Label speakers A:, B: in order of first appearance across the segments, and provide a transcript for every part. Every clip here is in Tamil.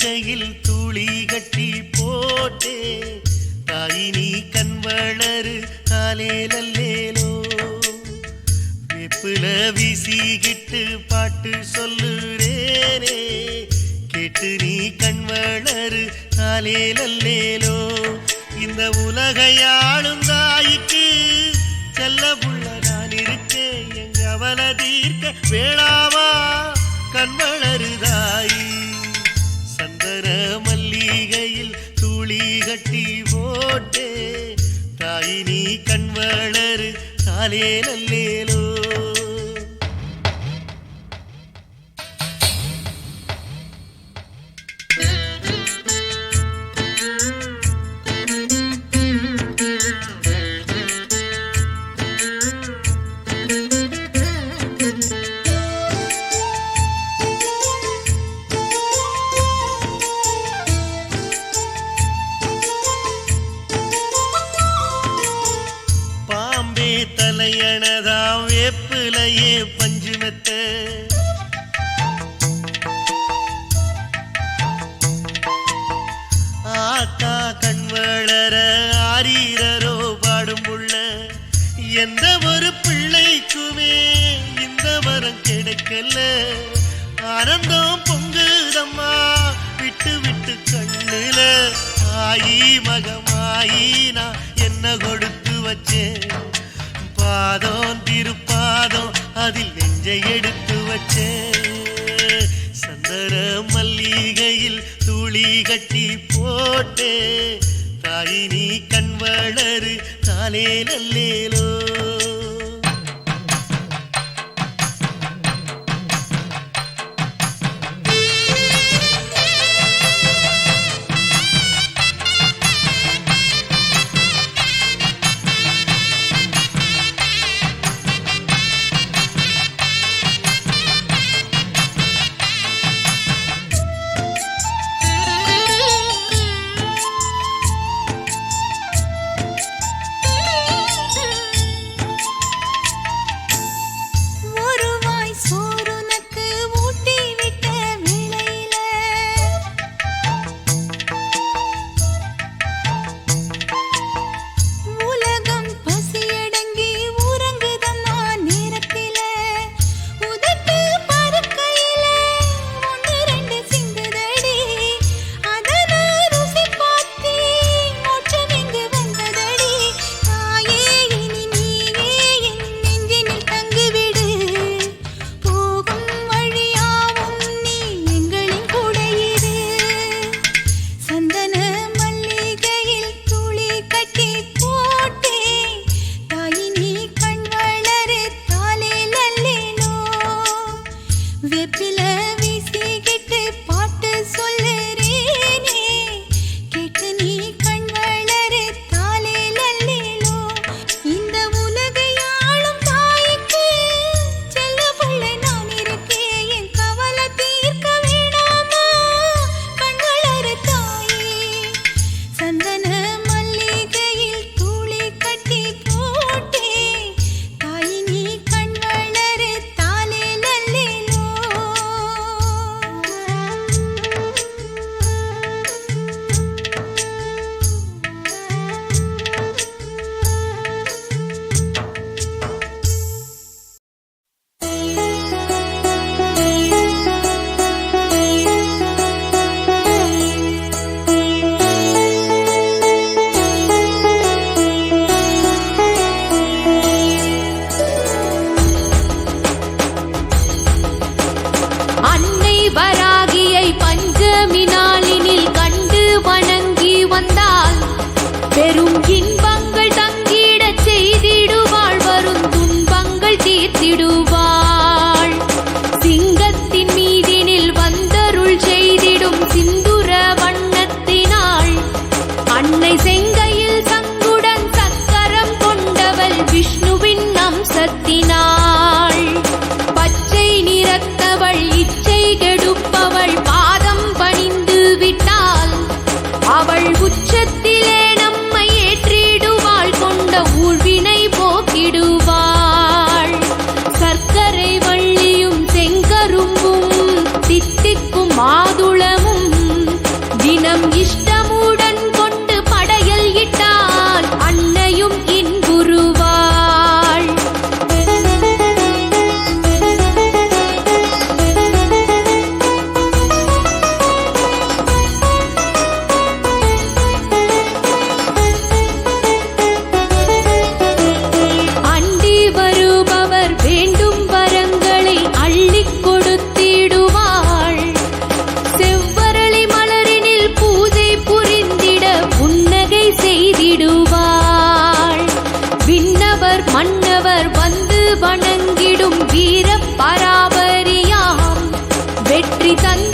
A: கையில் துளி கட்டி போட்டே தாயினி கண் வளரு காலேலல்லேலோ வெப்புல வீசிக்கிட்டு பாட்டு சொல்லுறேனே கேட்டு நீ கண் வளரு காலேலல்லேலோ இந்த உலகையாளும் தாய்க்கு செல்ல புள்ள நான் இருக்கேன் எங்க அவல தீர்க்க வேளாவா கண் வளருதாயி சந்தர மல்லிகையில் துளி கட்டி போட்டே தாய் நீ கண் வளரு காலே நல்லேலோ பஞ்சுமெத்த ஆத்தா கண் வளர ஆரீரரோ பாடும் உள்ள எந்த ஒரு பிள்ளைக்குமே இந்த வரம் கிடைக்கல. ஆனந்தம் பொங்குதம்மா விட்டு விட்டு கண்ணுல ஆயி மகமாயி நான் என்ன கொடுத்து வச்சேன்? பாதம் திருப்பாதம் அதில் நெஞ்சை எடுத்து வச்சேன் சந்தர மல்லிகையில் துளி கட்டி போட்டே. தாயினி கண் வளரு காலே நல்லேலோ.
B: கெடுப்பவள் இச்சை கெடுப்பவள் பாதம் பணிந்து விட்டால் அவள் உச்சத்திலே நம்மை ஏற்றிடுவாள் கொண்ட ஊழ்வினை போக்கிடுவாள். சர்க்கரை வள்ளியும் செங்கரும்பும் தித்திக்கும் மாதுளமும்
C: தினம் இஷ்ட வெற்றிடும் வீர பராபரியாம். வெற்றி தந்த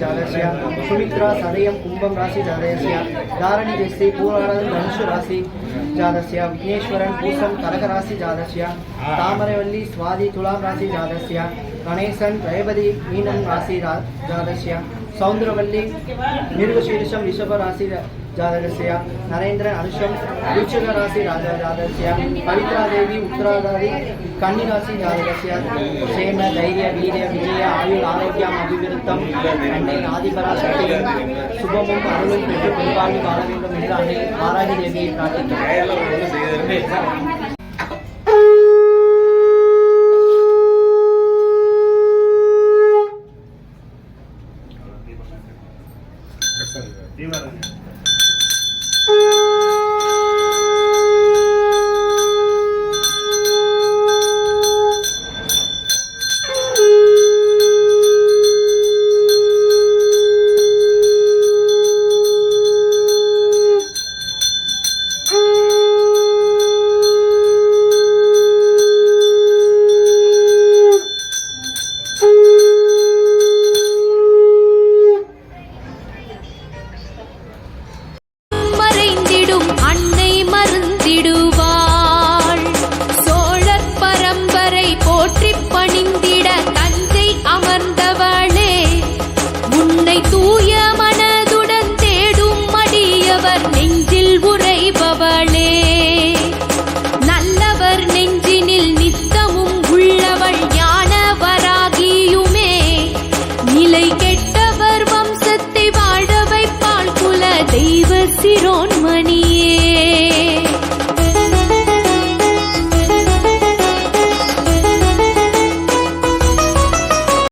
C: जालस्य सुमित्रा सदयं कुम्भं राशि जालस्य धारणिजस्य राशि जादस्य विघ्नेश्वर पूसम कनक राशि जादस्य तामरवल्ली स्वादि तुलां राशि जादस्य गणेशन त्रयपदी मीनम राशि जादस्य जातस्य सौन्द्रवल्ली ऋषभ राशि ஜாதகசியா நரேந்திரன் அனுஷம் விருச்சக ராசி ராஜா ஜாதகசியா பவித்ரா தேவி உத்தராதாரி கன்னி ராசி ஜாதகசியா சேம தைரிய வீரிய விஜய ஆயுள் ஆரோக்கியம் அபிவிருத்தம் அன்னை ஆதிபரா சுபமும் அருளும் பெற்று பெருவாழ்வு வாழ வேண்டும் என்று அன்னை பாராகி தேவியை பிரார்த்திக்கிறேன்